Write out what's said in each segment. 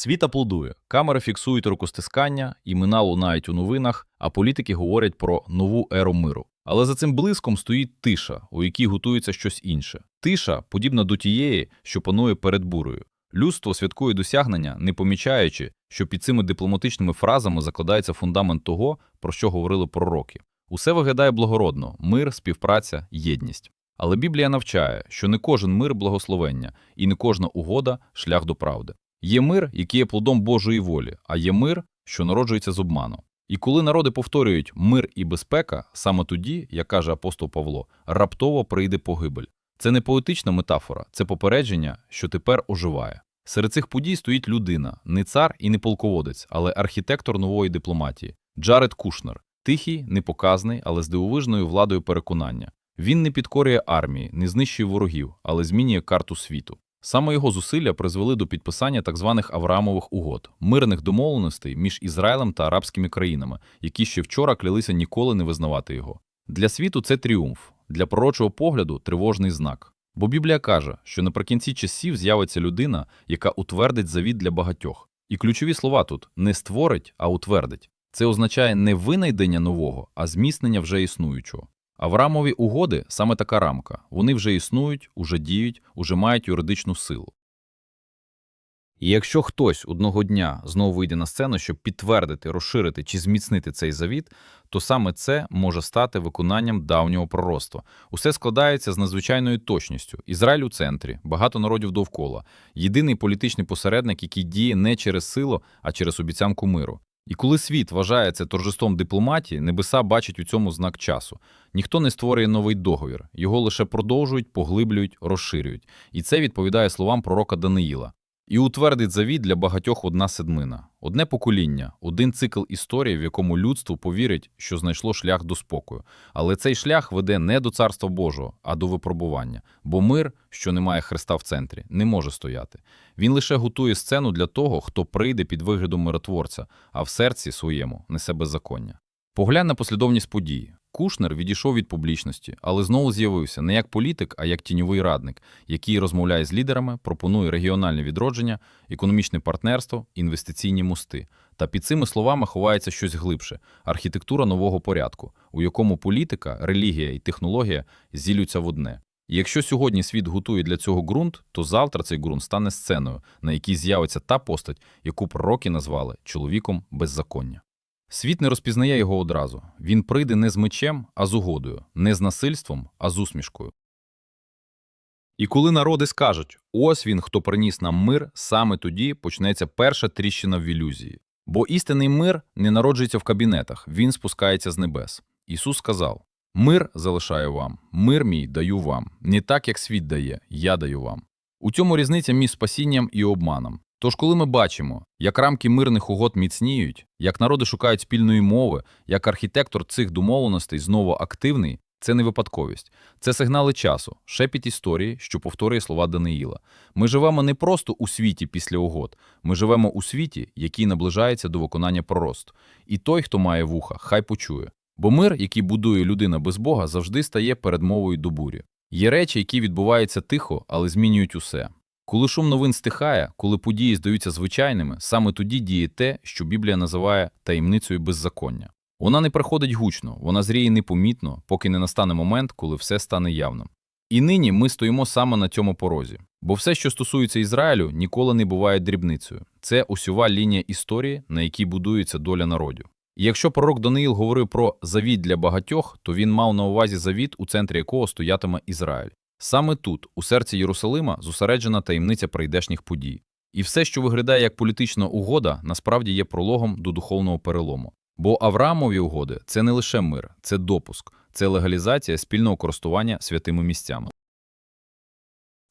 Світ аплодує, камери фіксують рукостискання, імена лунають у новинах, а політики говорять про нову еру миру. Але за цим блиском стоїть тиша, у якій готується щось інше. Тиша подібна до тієї, що панує перед бурою. Людство святкує досягнення, не помічаючи, що під цими дипломатичними фразами закладається фундамент того, про що говорили пророки. Усе виглядає благородно: мир, співпраця, єдність. Але Біблія навчає, що не кожен мир благословення, і не кожна угода шлях до правди. Є мир, який є плодом Божої волі, а є мир, що народжується з обману. І коли народи повторюють мир і безпека, саме тоді, як каже апостол Павло, раптово прийде погибель. Це не поетична метафора, це попередження, що тепер оживає. Серед цих подій стоїть людина, не цар і не полководець, але архітектор нової дипломатії Джаред Кушнер, тихий, непоказний, але з дивовижною владою переконання. Він не підкорює армії, не знищує ворогів, але змінює карту світу. Саме його зусилля призвели до підписання так званих Авраамових угод, мирних домовленостей між Ізраїлем та арабськими країнами, які ще вчора клялися ніколи не визнавати його. Для світу це тріумф, для пророчого погляду тривожний знак. Бо Біблія каже, що наприкінці часів з'явиться людина, яка утвердить завіт для багатьох. І ключові слова тут не створить, а утвердить. Це означає не винайдення нового, а зміцнення вже існуючого. Авраамові угоди саме така рамка. Вони вже існують, уже діють, уже мають юридичну силу. І якщо хтось одного дня знову вийде на сцену, щоб підтвердити, розширити чи зміцнити цей завіт, то саме це може стати виконанням давнього пророцтва. Усе складається з надзвичайною точністю. Ізраїль у центрі, багато народів довкола, єдиний політичний посередник, який діє не через силу, а через обіцянку миру. І коли світ вважає це торжеством дипломатії, небеса бачать у цьому знак часу. Ніхто не створює новий договір, його лише продовжують, поглиблюють, розширюють. І це відповідає словам пророка Даниїла. І утвердить завіт для багатьох одна седмина, одне покоління, один цикл історії, в якому людство повірить, що знайшло шлях до спокою. Але цей шлях веде не до царства Божого, а до випробування. Бо мир, що не має Христа в центрі, не може стояти. Він лише готує сцену для того, хто прийде під виглядом миротворця, а в серці своєму несе беззаконня. Поглянь на послідовність подій. Кушнер відійшов від публічності, але знову з'явився не як політик, а як тіньовий радник, який розмовляє з лідерами, пропонує регіональне відродження, економічне партнерство, інвестиційні мости. Та під цими словами ховається щось глибше архітектура нового порядку, у якому політика, релігія і технологія зілються в одне. І якщо сьогодні світ готує для цього ґрунт, то завтра цей ґрунт стане сценою, на якій з'явиться та постать, яку пророки назвали чоловіком беззаконня. Світ не розпізнає його одразу. Він прийде не з мечем, а з угодою, не з насильством, а з усмішкою. І коли народи скажуть ось він, хто приніс нам мир, саме тоді почнеться перша тріщина в ілюзії. Бо істинний мир не народжується в кабінетах, він спускається з небес. Ісус сказав: Мир залишаю вам, мир мій даю вам, не так, як світ дає, я даю вам. У цьому різниця між спасінням і обманом. Тож, коли ми бачимо, як рамки мирних угод міцніють, як народи шукають спільної мови, як архітектор цих домовленостей знову активний, це не випадковість, це сигнали часу, шепіт історії, що повторює слова Даниїла. Ми живемо не просто у світі після угод, ми живемо у світі, який наближається до виконання пророст. І той, хто має вуха, хай почує. Бо мир, який будує людина без Бога, завжди стає передмовою до бурі. Є речі, які відбуваються тихо, але змінюють усе. Коли шум новин стихає, коли події здаються звичайними, саме тоді діє те, що Біблія називає таємницею беззаконня. Вона не приходить гучно, вона зріє непомітно, поки не настане момент, коли все стане явним. І нині ми стоїмо саме на цьому порозі. Бо все, що стосується Ізраїлю, ніколи не буває дрібницею. Це усюва лінія історії, на якій будується доля народів. І якщо пророк Даниїл говорив про завіт для багатьох, то він мав на увазі завіт, у центрі якого стоятиме Ізраїль. Саме тут, у серці Єрусалима, зосереджена таємниця прийдешніх подій. І все, що виглядає як політична угода, насправді є прологом до духовного перелому. Бо Авраамові угоди це не лише мир, це допуск, це легалізація спільного користування святими місцями.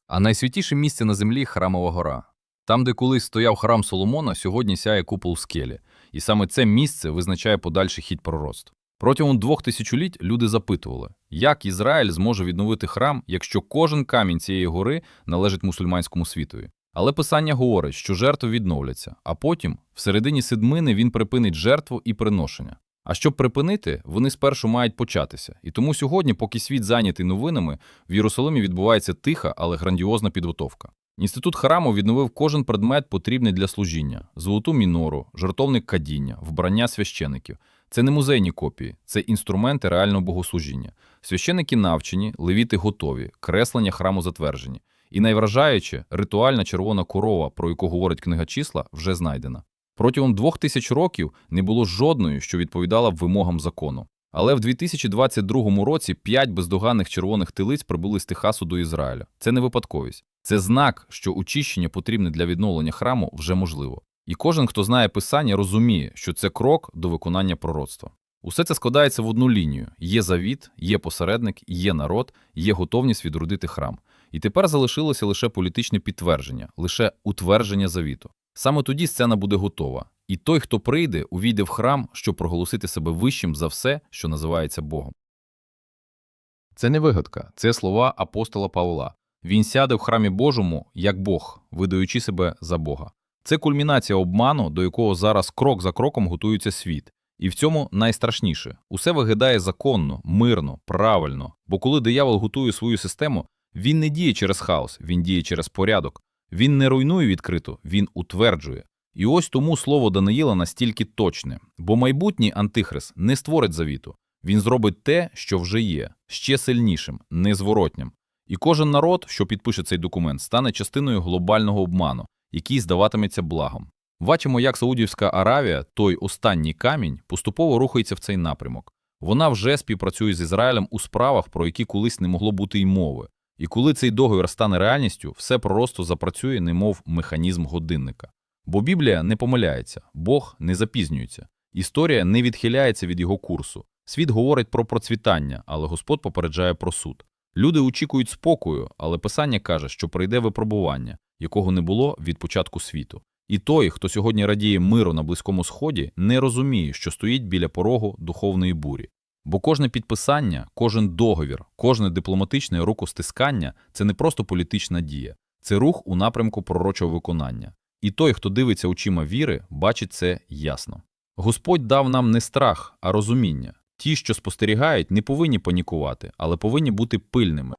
А найсвятіше місце на землі храмова гора. Там, де колись стояв храм Соломона, сьогодні сяє купол скелі. І саме це місце визначає подальший хід пророцтв. Протягом двох тисячоліть люди запитували, як Ізраїль зможе відновити храм, якщо кожен камінь цієї гори належить мусульманському світові. Але писання говорить, що жертви відновляться, а потім, всередині седмини, він припинить жертву і приношення. А щоб припинити, вони спершу мають початися. І тому сьогодні, поки світ зайнятий новинами, в Єрусалимі відбувається тиха, але грандіозна підготовка. Інститут храму відновив кожен предмет, потрібний для служіння: золоту мінору, жертовник кадіння, вбрання священиків. Це не музейні копії, це інструменти реального богослужіння. Священики навчені, левіти готові, креслення храму затверджені. І найвражаюче, ритуальна червона корова, про яку говорить книга числа, вже знайдена. Протягом двох тисяч років не було жодної, що відповідала б вимогам закону. Але в 2022 році п'ять бездоганних червоних тилиць прибули з Техасу до Ізраїля. Це не випадковість. Це знак, що очищення потрібне для відновлення храму вже можливо. І кожен, хто знає писання, розуміє, що це крок до виконання пророцтва. Усе це складається в одну лінію: є завіт, є посередник, є народ, є готовність відродити храм. І тепер залишилося лише політичне підтвердження, лише утвердження завіту. Саме тоді сцена буде готова, і той, хто прийде, увійде в храм, щоб проголосити себе вищим за все, що називається Богом. Це не вигадка, це слова апостола Павла. Він сяде в храмі Божому як Бог, видаючи себе за Бога. Це кульмінація обману, до якого зараз крок за кроком готується світ. І в цьому найстрашніше усе виглядає законно, мирно, правильно. Бо коли диявол готує свою систему, він не діє через хаос, він діє через порядок. Він не руйнує відкрито, він утверджує. І ось тому слово Даниїла настільки точне, бо майбутній антихрист не створить завіту. Він зробить те, що вже є, ще сильнішим, незворотнім. І кожен народ, що підпише цей документ, стане частиною глобального обману, який здаватиметься благом. Бачимо, як Саудівська Аравія, той останній камінь, поступово рухається в цей напрямок. Вона вже співпрацює з Ізраїлем у справах, про які колись не могло бути й мови. І коли цей договір стане реальністю, все просто запрацює, немов механізм годинника. Бо Біблія не помиляється, Бог не запізнюється, історія не відхиляється від його курсу. Світ говорить про процвітання, але Господь попереджає про суд. Люди очікують спокою, але Писання каже, що прийде випробування, якого не було від початку світу. І той, хто сьогодні радіє миру на Близькому Сході, не розуміє, що стоїть біля порогу духовної бурі. Бо кожне підписання, кожен договір, кожне дипломатичне рукостискання це не просто політична дія, це рух у напрямку пророчого виконання. І той, хто дивиться очима віри, бачить це ясно. Господь дав нам не страх, а розуміння. Ті, що спостерігають, не повинні панікувати, але повинні бути пильними.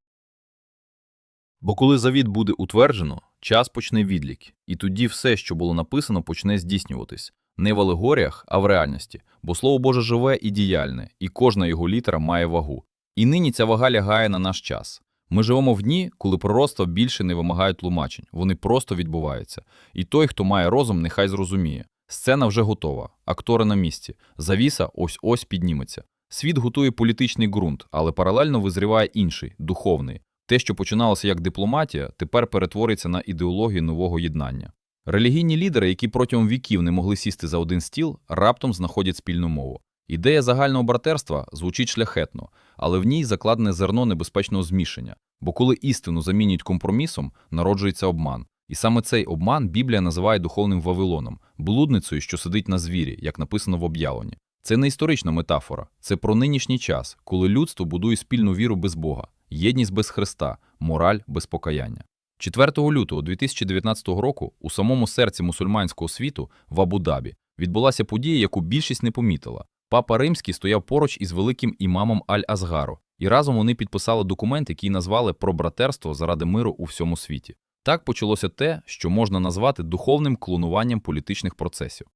Бо коли завіт буде утверджено, час почне відлік, і тоді все, що було написано, почне здійснюватись не в алегоріях, а в реальності, бо Слово Боже живе і діяльне, і кожна його літера має вагу. І нині ця вага лягає на наш час. Ми живемо в дні, коли пророцтва більше не вимагають тлумачень, вони просто відбуваються. І той, хто має розум, нехай зрозуміє. Сцена вже готова, актори на місці, завіса ось ось підніметься. Світ готує політичний ґрунт, але паралельно визріває інший, духовний. Те, що починалося як дипломатія, тепер перетвориться на ідеологію нового єднання. Релігійні лідери, які протягом віків не могли сісти за один стіл, раптом знаходять спільну мову. Ідея загального братерства звучить шляхетно, але в ній закладене зерно небезпечного змішання, бо коли істину замінюють компромісом, народжується обман. І саме цей обман Біблія називає духовним Вавилоном, блудницею, що сидить на звірі, як написано в об'явленні. Це не історична метафора, це про нинішній час, коли людство будує спільну віру без Бога, єдність без Христа, мораль без покаяння. 4 лютого 2019 року у самому серці мусульманського світу в Абу-Дабі відбулася подія, яку більшість не помітила. Папа Римський стояв поруч із великим імамом Аль-Азгару, і разом вони підписали документ, який назвали про братерство заради миру у всьому світі. Так почалося те, що можна назвати духовним клонуванням політичних процесів.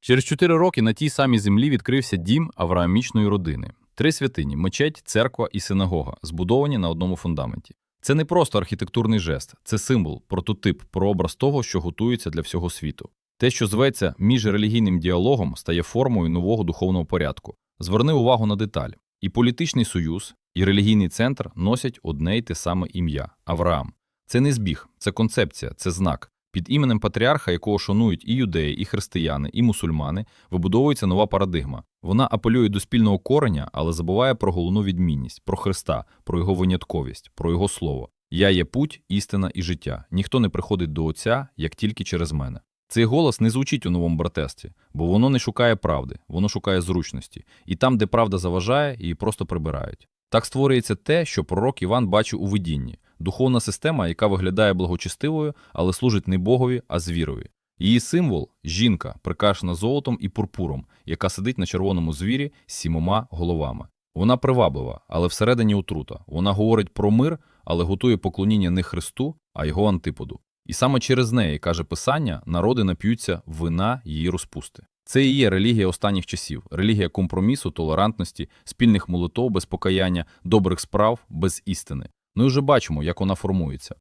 Через чотири роки на тій самій землі відкрився дім авраамічної родини. Три святині мечеть, церква і синагога, збудовані на одному фундаменті. Це не просто архітектурний жест, це символ, прототип, прообраз того, що готується для всього світу. Те, що зветься міжрелігійним діалогом, стає формою нового духовного порядку. Зверни увагу на деталь. І політичний союз, і релігійний центр носять одне й те саме ім'я Авраам. Це не збіг, це концепція, це знак. Під іменем патріарха, якого шанують і юдеї, і християни, і мусульмани, вибудовується нова парадигма. Вона апелює до спільного кореня, але забуває про головну відмінність, про Христа, про його винятковість, про його слово. Я є путь, істина і життя. Ніхто не приходить до Отця, як тільки через мене. Цей голос не звучить у новому братерстві, бо воно не шукає правди, воно шукає зручності, і там, де правда заважає, її просто прибирають. Так створюється те, що пророк Іван бачив у видінні духовна система, яка виглядає благочестивою, але служить не Богові, а звірові. Її символ жінка, прикрашена золотом і пурпуром, яка сидить на червоному звірі з сімома головами. Вона приваблива, але всередині отрута. Вона говорить про мир, але готує поклоніння не Христу, а його антиподу. І саме через неї, каже писання, народи нап'ються вина її розпусти. Це і є релігія останніх часів, релігія компромісу, толерантності, спільних молитов без покаяння, добрих справ без істини. І вже бачимо, як вона формується.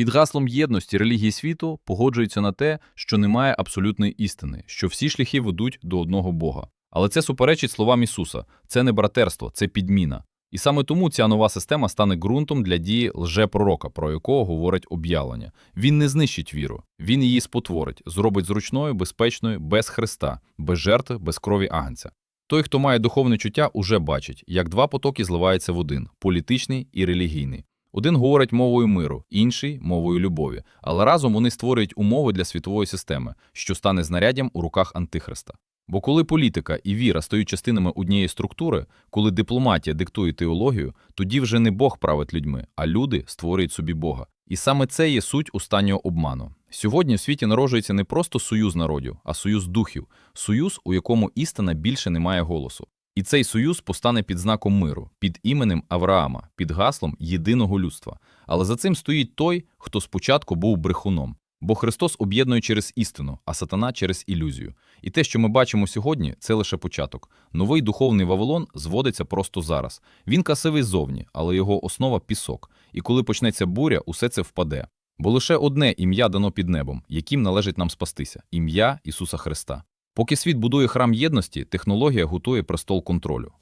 Під гаслом єдності релігії світу погоджуються на те, що немає абсолютної істини, що всі шляхи ведуть до одного Бога. Але це суперечить словам Ісуса це не братерство, це підміна. І саме тому ця нова система стане ґрунтом для дії лжепророка, про якого говорить об'явлення. Він не знищить віру, він її спотворить, зробить зручною, безпечною, без Христа, без жертви, без крові агнця. Той, хто має духовне чуття, уже бачить, як два потоки зливаються в один політичний і релігійний. Один говорить мовою миру, інший мовою любові, але разом вони створюють умови для світової системи, що стане знаряддям у руках антихриста. Бо коли політика і віра стають частинами однієї структури, коли дипломатія диктує теологію, тоді вже не Бог править людьми, а люди створюють собі Бога. І саме це є суть останнього обману. Сьогодні в світі народжується не просто союз народів, а союз духів, союз, у якому істина більше не має голосу. І цей союз постане під знаком миру, під іменем Авраама, під гаслом єдиного людства. Але за цим стоїть той, хто спочатку був брехуном. Бо Христос об'єднує через істину, а сатана через ілюзію. І те, що ми бачимо сьогодні, це лише початок. Новий духовний Вавилон зводиться просто зараз. Він красивий ззовні, але його основа пісок. І коли почнеться буря, усе це впаде. Бо лише одне ім'я дано під небом, яким належить нам спастися ім'я Ісуса Христа. Поки світ будує храм єдності, технологія готує престол контролю.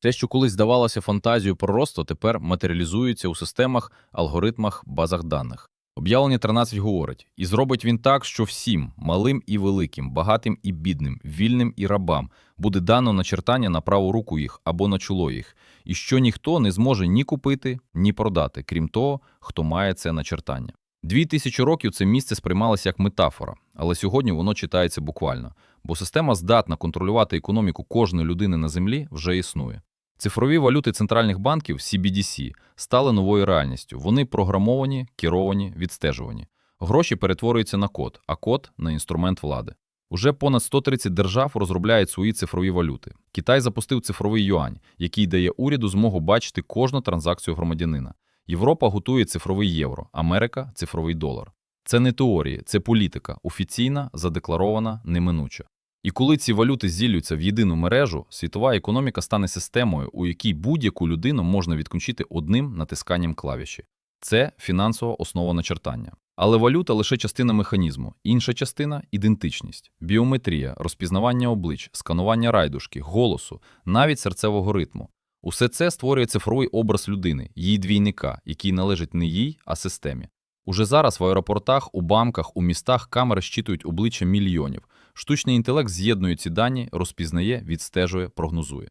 Те, що колись здавалося фантазією пророцтва, тепер матеріалізується у системах, алгоритмах, базах даних. Об'явлення 13 говорить, і зробить він так, що всім, малим і великим, багатим і бідним, вільним і рабам, буде дано начертання на праву руку їх або на чоло їх, і що ніхто не зможе ні купити, ні продати, крім того, хто має це начертання. Дві тисячі років це місце сприймалося як метафора, але сьогодні воно читається буквально, бо система здатна контролювати економіку кожної людини на землі вже існує. Цифрові валюти центральних банків CBDC стали новою реальністю. Вони програмовані, керовані, відстежувані. Гроші перетворюються на код, а код на інструмент влади. Уже понад 130 держав розробляють свої цифрові валюти. Китай запустив цифровий юань, який дає уряду змогу бачити кожну транзакцію громадянина. Європа готує цифровий євро, Америка цифровий долар. Це не теорії, це політика, офіційна, задекларована, неминуча. І коли ці валюти зіллюються в єдину мережу, світова економіка стане системою, у якій будь-яку людину можна відключити одним натисканням клавіші. Це фінансова основа начертання. Але валюта лише частина механізму, інша частина ідентичність, біометрія, розпізнавання облич, сканування райдушки, голосу, навіть серцевого ритму. Усе це створює цифровий образ людини, її двійника, який належить не їй, а системі. Уже зараз в аеропортах, у банках, у містах камери щитують обличчя мільйонів. Штучний інтелект з'єднує ці дані, розпізнає, відстежує, прогнозує.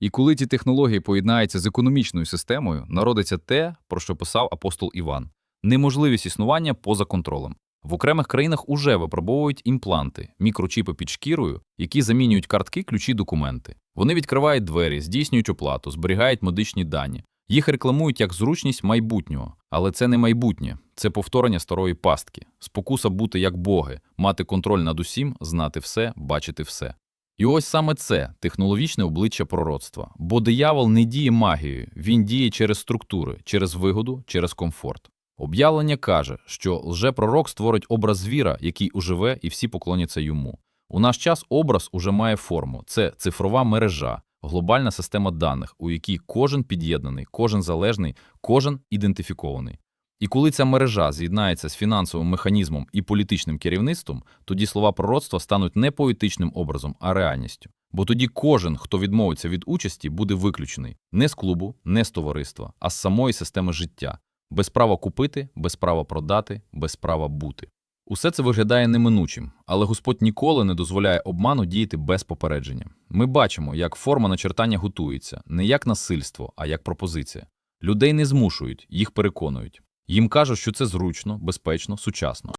І коли ці технології поєднаються з економічною системою, народиться те, про що писав апостол Іван неможливість існування поза контролем. В окремих країнах уже випробовують імпланти, мікрочіпи під шкірою, які замінюють картки, ключі, документи. Вони відкривають двері, здійснюють оплату, зберігають медичні дані. Їх рекламують як зручність майбутнього, але це не майбутнє, це повторення старої пастки, спокуса бути як боги, мати контроль над усім, знати все, бачити все. І ось саме це технологічне обличчя пророцтва. Бо диявол не діє магією, він діє через структури, через вигоду, через комфорт. Об'явлення каже, що лжепророк створить образ звіра, який уживе, і всі поклоняться йому. У наш час образ уже має форму це цифрова мережа, глобальна система даних, у якій кожен під'єднаний, кожен залежний, кожен ідентифікований. І коли ця мережа з'єднається з фінансовим механізмом і політичним керівництвом, тоді слова пророцтва стануть не поетичним образом, а реальністю. Бо тоді кожен, хто відмовиться від участі, буде виключений не з клубу, не з товариства, а з самої системи життя, без права купити, без права продати, без права бути. Усе це виглядає неминучим, але Господь ніколи не дозволяє обману діяти без попередження. Ми бачимо, як форма начертання готується не як насильство, а як пропозиція. Людей не змушують, їх переконують. Їм кажуть, що це зручно, безпечно, сучасно.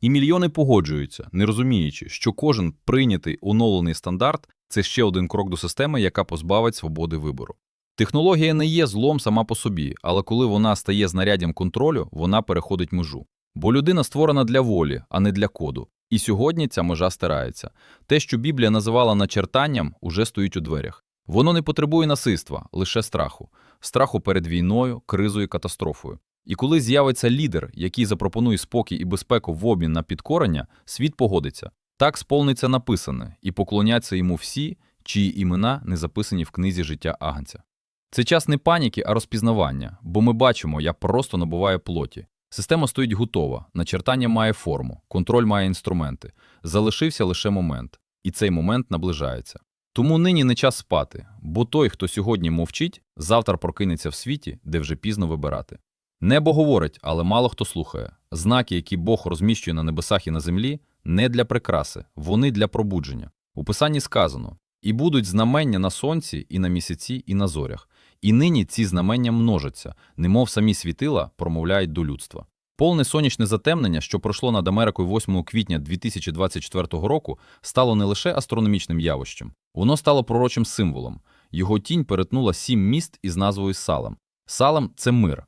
І мільйони погоджуються, не розуміючи, що кожен прийнятий оновлений стандарт це ще один крок до системи, яка позбавить свободи вибору. Технологія не є злом сама по собі, але коли вона стає знаряддям контролю, вона переходить межу. Бо людина створена для волі, а не для коду. І сьогодні ця межа стирається. Те, що Біблія називала начертанням, уже стоїть у дверях. Воно не потребує насильства, лише страху. страху перед війною, кризою, катастрофою. І коли з'явиться лідер, який запропонує спокій і безпеку в обмін на підкорення, світ погодиться. Так сповниться написане, і поклоняться йому всі, чиї імена не записані в книзі життя Агнця. Це час не паніки, а розпізнавання, бо ми бачимо, як просто набуває плоті. Система стоїть готова, начертання має форму, контроль має інструменти. Залишився лише момент, і цей момент наближається. Тому нині не час спати, бо той, хто сьогодні мовчить, завтра прокинеться в світі, де вже пізно вибирати. Небо говорить, але мало хто слухає. Знаки, які Бог розміщує на небесах і на землі, не для прикраси, вони для пробудження. У писанні сказано: і будуть знамення на сонці, і на місяці, і на зорях. І нині ці знамення множаться, немов самі світила промовляють до людства. Повне сонячне затемнення, що пройшло над Америкою 8 квітня 2024 року, стало не лише астрономічним явищем, воно стало пророчим символом. Його тінь перетнула сім міст із назвою Салем. Салем – це мир.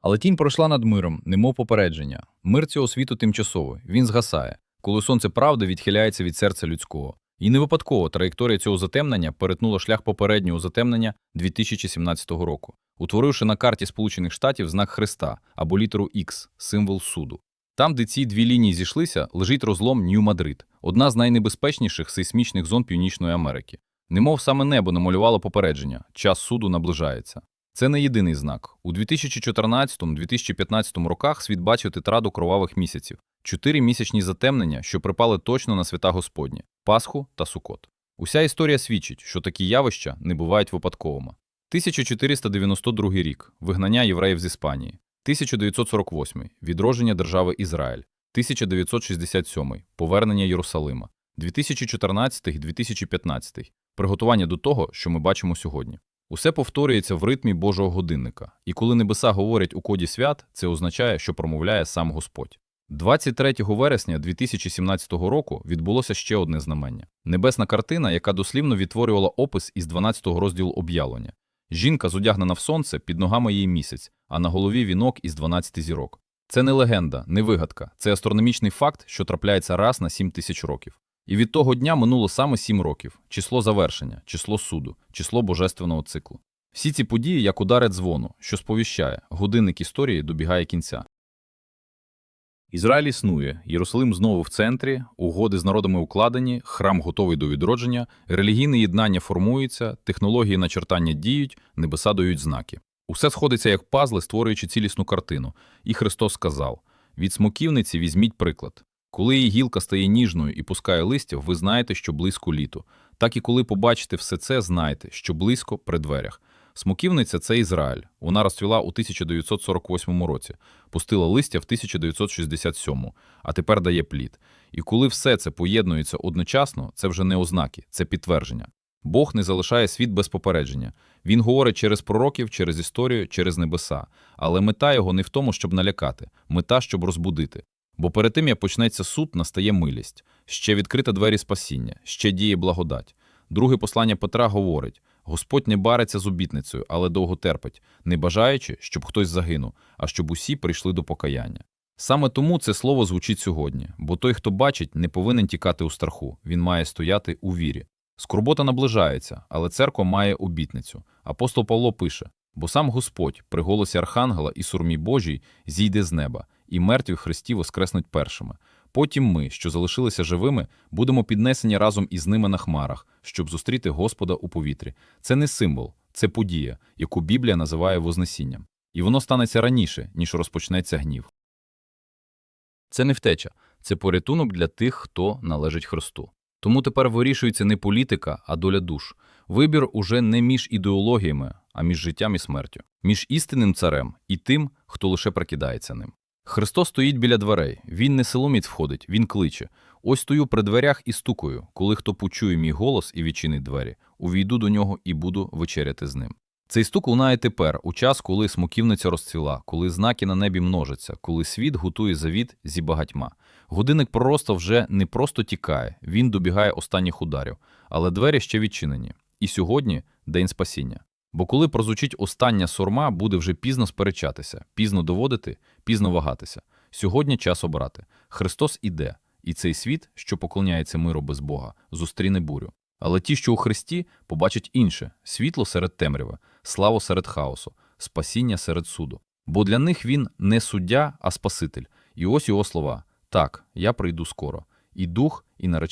Але тінь пройшла над миром, немов попередження. Мир цього світу тимчасовий, він згасає, коли сонце правди відхиляється від серця людського. І не випадково траєкторія цього затемнення перетнула шлях попереднього затемнення 2017 року, утворивши на карті Сполучених Штатів знак Христа або літеру X, символ суду. Там, де ці дві лінії зійшлися, лежить розлом Нью-Мадрид, одна з найнебезпечніших сейсмічних зон Північної Америки. Немов саме небо намалювало попередження, час суду наближається. Це не єдиний знак. У 2014-2015 роках світ бачив тетраду кровавих місяців, чотири місячні затемнення, що припали точно на свята Господні – Пасху та Сукот. Уся історія свідчить, що такі явища не бувають випадковими. 1492 рік – вигнання євреїв з Іспанії, 1948 – відродження держави Ізраїль, 1967 – повернення Єрусалима, 2014-2015 – приготування до того, що ми бачимо сьогодні. Усе повторюється в ритмі Божого годинника, і коли небеса говорять у коді свят, це означає, що промовляє сам Господь. 23 вересня 2017 року відбулося ще одне знамення. Небесна картина, яка дослівно відтворювала опис із 12 розділу об'явлення. Жінка зодягнена в сонце, під ногами її місяць, а на голові вінок із 12 зірок. Це не легенда, не вигадка, це астрономічний факт, що трапляється раз на 7 тисяч років. І від того дня минуло саме 7 років число завершення, число суду, число божественного циклу. Всі ці події як удари дзвону, що сповіщає, годинник історії добігає кінця. Ізраїль існує, Єрусалим знову в центрі, угоди з народами укладені, храм готовий до відродження, релігійне єднання формується, технології начертання діють, небеса дають знаки. Усе сходиться як пазли, створюючи цілісну картину. І Христос сказав: від смоківниці візьміть приклад. Коли її гілка стає ніжною і пускає листя, ви знаєте, що близько літо. Так і коли побачите все це, знайте, що близько при дверях. Смоківниця – це Ізраїль. Вона розцвіла у 1948 році, пустила листя в 1967, а тепер дає плід. І коли все це поєднується одночасно, це вже не ознаки, це підтвердження. Бог не залишає світ без попередження. Він говорить через пророків, через історію, через небеса. Але мета його не в тому, щоб налякати, мета, щоб розбудити. Бо перед тим, як почнеться суд, настає милість, ще відкрита двері спасіння, ще діє благодать. Друге послання Петра говорить: Господь не бариться з обітницею, але довго терпить, не бажаючи, щоб хтось загинув, а щоб усі прийшли до покаяння. Саме тому це слово звучить сьогодні, бо той, хто бачить, не повинен тікати у страху, він має стояти у вірі. Скорбота наближається, але церква має обітницю. Апостол Павло пише: бо сам Господь при голосі Архангела і сурмі Божій зійде з неба, і мертві в Христі воскреснуть першими. Потім ми, що залишилися живими, будемо піднесені разом із ними на хмарах, щоб зустріти Господа у повітрі. Це не символ, це подія, яку Біблія називає Вознесінням. І воно станеться раніше, ніж розпочнеться гнів. Це не втеча, це порятунок для тих, хто належить Христу. Тому тепер вирішується не політика, а доля душ. Вибір уже не між ідеологіями, а між життям і смертю, між істинним царем і тим, хто лише прикидається ним. Христос стоїть біля дверей, він не силоміць входить, він кличе. Ось стою при дверях і стукаю, коли хто почує мій голос і відчинить двері, увійду до нього і буду вечеряти з ним. Цей стук лунає тепер, у час, коли смоківниця розцвіла, коли знаки на небі множаться, коли світ готує завіт зі багатьма. Годинник пророста вже не просто тікає, він добігає останніх ударів, але двері ще відчинені. І сьогодні день спасіння. Бо коли прозвучить остання сурма, буде вже пізно сперечатися, пізно доводити, пізно вагатися. Сьогодні час обрати. Христос іде, і цей світ, що поклоняється миру без Бога, зустріне бурю. Але ті, що у Христі, побачать інше світло серед темряви, славу серед хаосу, спасіння серед суду. Бо для них він не суддя, а Спаситель. І ось його слова: Так, я прийду скоро, і дух, і наречений